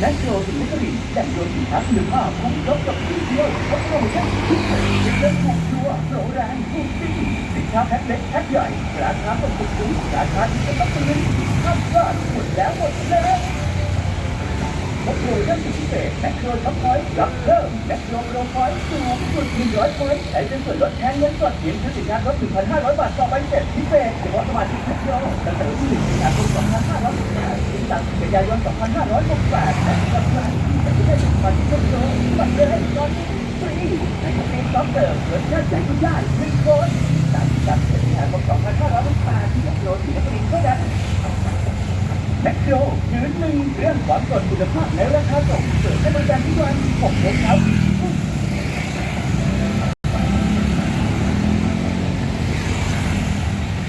และโชว์สินค้าแต่งโดยสินค้าคุณภาพคุ้มยกกับสีเที่ยวและโปรโมชั่นทุกคนเรื่องถูกชัวร์โปรแรงถูกจริงสินค้าแพ็คเล็กแพ็คใหญ่ราคาต้องถูกสูงราคาที่จะต้องเป็นข้ามพลาดหมดแล้วหมดแล้ว พบโปรโมชั่นพิเศษแมคโครช็อปพอยต์รับเพิ่มแมคโครโปรพอยต์สูงสุด100พอยต์ใช้เป็นส่วนลดแทนเงินสดเพียงซื้อสินค้าลด1,500 บาทต่อใบเสร็จพิเศษเฉพาะสมาชิกแมคโครตั้งแต่วันที่1สิงหาคม2568ถึง30กันยายน2568และกำลังที่จะได้สมาชิกแมคโครบัตรเลยตอนนี้ฟรีในสตรีมซอฟต์เติมรสชาติใหญ่ทุกย่านหนึ่งคนสามสิบสามสิงหาคม2568ที่แมคโครสีนครินทร์เท่านั้น แมคโครยืนหนึ่งเรื่องความสดคุณภาพและราคาส่งเสริมให้บริการทุกวัน6โมงเช้า